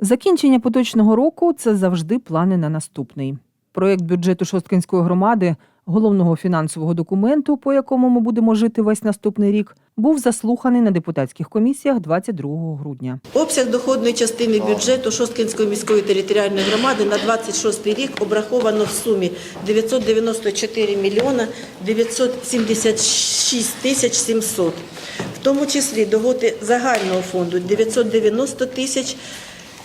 Закінчення поточного року це завжди плани на наступний. Проєкт бюджету Шосткинської громади, головного фінансового документу, по якому ми будемо жити весь наступний рік, був заслуханий на депутатських комісіях 22 грудня. Обсяг доходної частини бюджету Шосткинської міської територіальної громади на 26 рік обраховано в сумі 994 мільйона 976 тисяч 700. В тому числі доходи загального фонду 990 тисяч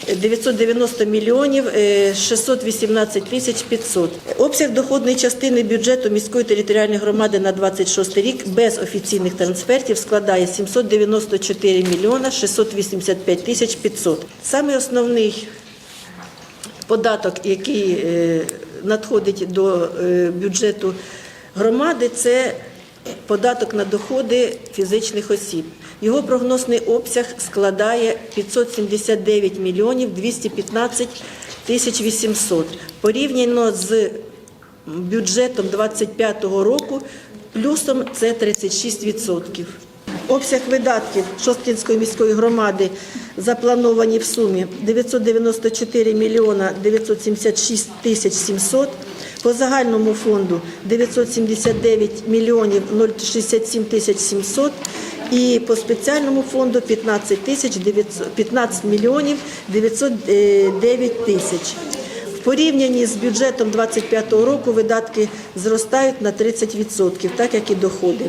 990 мільйонів е, 618 тисяч 500. Обсяг доходної частини бюджету міської територіальної громади на 26 рік без офіційних трансфертів складає 794 мільйона 685 тисяч 500. Саме основний податок, який е, надходить до е, бюджету громади, це податок на доходи фізичних осіб. Його прогнозний обсяг складає 579 мільйонів 215 тисяч 800. Порівняно з бюджетом 2025 року плюсом це 36%. Обсяг видатків Шосткінської міської громади заплановані в сумі 994 мільйона 976 тисяч 700, по загальному фонду 979 мільйонів 067 тисяч 700 і по спеціальному фонду 15 тисяч 900 15 мільйонів 909 тисяч. В порівнянні з бюджетом 2025 року видатки зростають на 30%, так як і доходи.